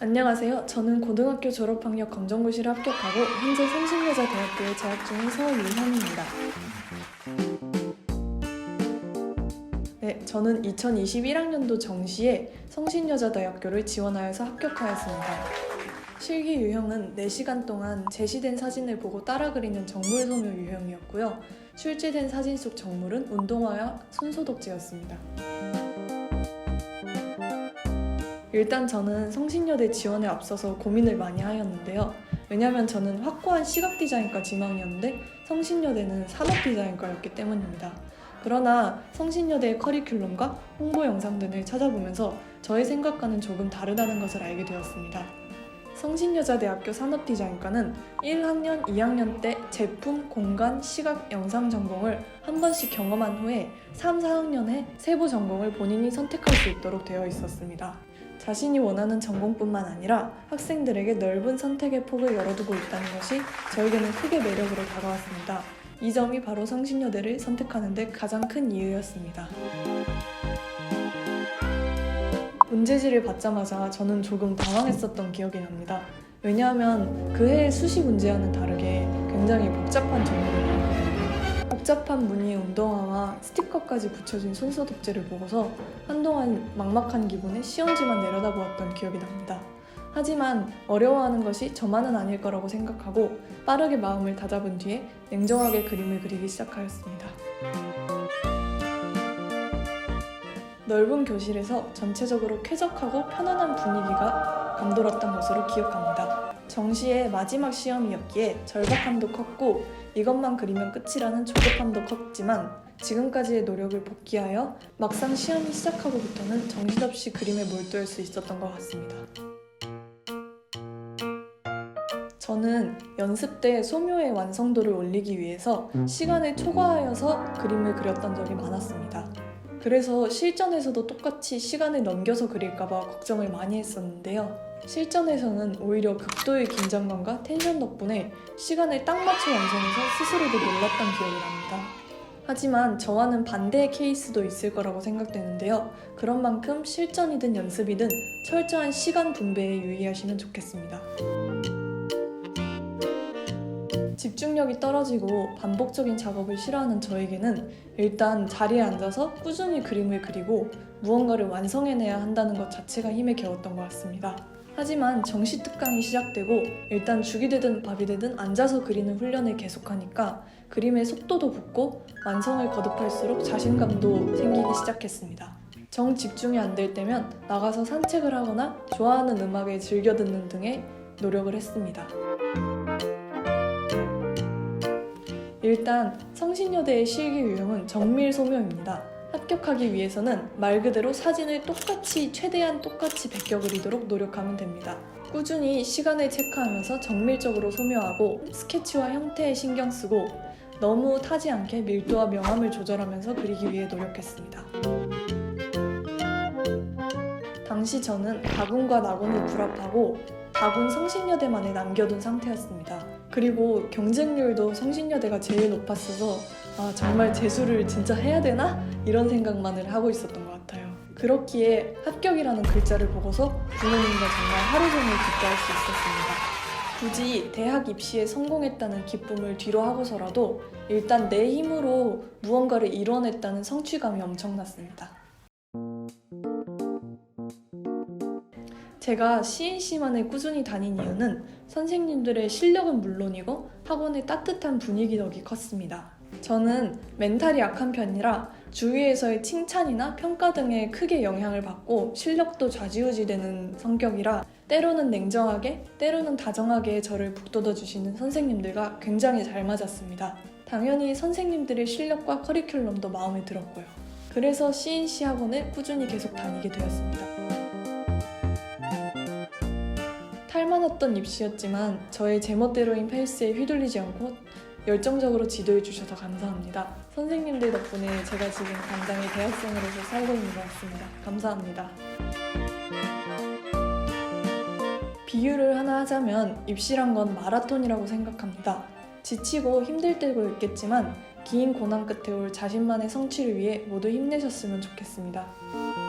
안녕하세요. 저는 고등학교 졸업학력 검정고시를 합격하고 현재 성신여자대학교에 재학 중인 서유현입니다. 네, 저는 2021학년도 정시에 성신여자대학교를 지원하여서 합격하였습니다. 실기 유형은 4시간 동안 제시된 사진을 보고 따라 그리는 정물 소묘 유형이었고요. 출제된 사진 속 정물은 운동화와 손소독제였습니다. 일단 저는 성신여대 지원에 앞서서 고민을 많이 하였는데요. 왜냐하면 저는 확고한 시각 디자인과 지망이었는데 성신여대는 산업 디자인과였기 때문입니다. 그러나 성신여대의 커리큘럼과 홍보 영상 등을 찾아보면서 저의 생각과는 조금 다르다는 것을 알게 되었습니다. 성신여자대학교 산업디자인과는 1학년, 2학년 때 제품, 공간, 시각, 영상 전공을 한 번씩 경험한 후에 3, 4학년에 세부 전공을 본인이 선택할 수 있도록 되어 있었습니다. 자신이 원하는 전공뿐만 아니라 학생들에게 넓은 선택의 폭을 열어두고 있다는 것이 저에게는 크게 매력으로 다가왔습니다. 이 점이 바로 성신여대를 선택하는 데 가장 큰 이유였습니다. 문제지를 받자마자 저는 조금 당황했었던 기억이 납니다. 왜냐하면 그 해의 수시 문제와는 다르게 굉장히 복잡한 전공이었거든요. 복잡한 무늬의 운동화와 스티커까지 붙여진 손소독제를 보고서 한동안 막막한 기분에 시험지만 내려다보았던 기억이 납니다. 하지만 어려워하는 것이 저만은 아닐 거라고 생각하고 빠르게 마음을 다잡은 뒤에 냉정하게 그림을 그리기 시작하였습니다. 넓은 교실에서 전체적으로 쾌적하고 편안한 분위기가 감돌았던 것으로 기억합니다. 정시의 마지막 시험이었기에 절박함도 컸고 이것만 그리면 끝이라는 조급함도 컸지만 지금까지의 노력을 복귀하여 막상 시험이 시작하고부터는 정신없이 그림에 몰두할 수 있었던 것 같습니다. 저는 연습 때 소묘의 완성도를 올리기 위해서 시간을 초과하여서 그림을 그렸던 적이 많았습니다. 그래서 실전에서도 똑같이 시간을 넘겨서 그릴까봐 걱정을 많이 했었는데요. 실전에서는 오히려 극도의 긴장감과 텐션 덕분에 시간을 딱 맞춰 완성해서 스스로도 놀랐던 기억이 납니다. 하지만 저와는 반대의 케이스도 있을 거라고 생각되는데요. 그런 만큼 실전이든 연습이든 철저한 시간 분배에 유의하시면 좋겠습니다. 집중력이 떨어지고 반복적인 작업을 싫어하는 저에게는 일단 자리에 앉아서 꾸준히 그림을 그리고 무언가를 완성해내야 한다는 것 자체가 힘에 겨웠던 것 같습니다. 하지만 정시 특강이 시작되고 일단 죽이 되든 밥이 되든 앉아서 그리는 훈련을 계속하니까 그림의 속도도 붙고 완성을 거듭할수록 자신감도 생기기 시작했습니다. 정 집중이 안 될 때면 나가서 산책을 하거나 좋아하는 음악을 즐겨 듣는 등의 노력을 했습니다. 일단 성신여대의 실기 유형은 정밀 소묘입니다. 합격하기 위해서는 말 그대로 사진을 똑같이 최대한 똑같이 베껴 그리도록 노력하면 됩니다. 꾸준히 시간을 체크하면서 정밀적으로 소묘하고 스케치와 형태에 신경 쓰고 너무 타지 않게 밀도와 명암을 조절하면서 그리기 위해 노력했습니다. 당시 저는 다군과 나군을 불합하고 다군 성신여대만에 남겨둔 상태였습니다. 그리고 경쟁률도 성신여대가 제일 높았어서 아 정말 재수를 진짜 해야 되나? 이런 생각만을 하고 있었던 것 같아요. 그렇기에 합격이라는 글자를 보고서 부모님과 정말 하루 종일 기뻐할 수 있었습니다. 굳이 대학 입시에 성공했다는 기쁨을 뒤로 하고서라도 일단 내 힘으로 무언가를 이뤄냈다는 성취감이 엄청났습니다. 제가 CNC만에 꾸준히 다닌 이유는 선생님들의 실력은 물론이고 학원의 따뜻한 분위기 덕이 컸습니다. 저는 멘탈이 약한 편이라 주위에서의 칭찬이나 평가 등에 크게 영향을 받고 실력도 좌지우지되는 성격이라 때로는 냉정하게, 때로는 다정하게 저를 북돋워 주시는 선생님들과 굉장히 잘 맞았습니다. 당연히 선생님들의 실력과 커리큘럼도 마음에 들었고요. 그래서 CNC 학원을 꾸준히 계속 다니게 되었습니다. 탈만했던 입시였지만 저의 제멋대로인 페이스에 휘둘리지 않고 열정적으로 지도해 주셔서 감사합니다. 선생님들 덕분에 제가 지금 당장의 대학생으로서 살고 있는 것 같습니다. 감사합니다. 비유를 하나 하자면 입시란 건 마라톤이라고 생각합니다. 지치고 힘들 때도 있겠지만 긴 고난 끝에 올 자신만의 성취를 위해 모두 힘내셨으면 좋겠습니다.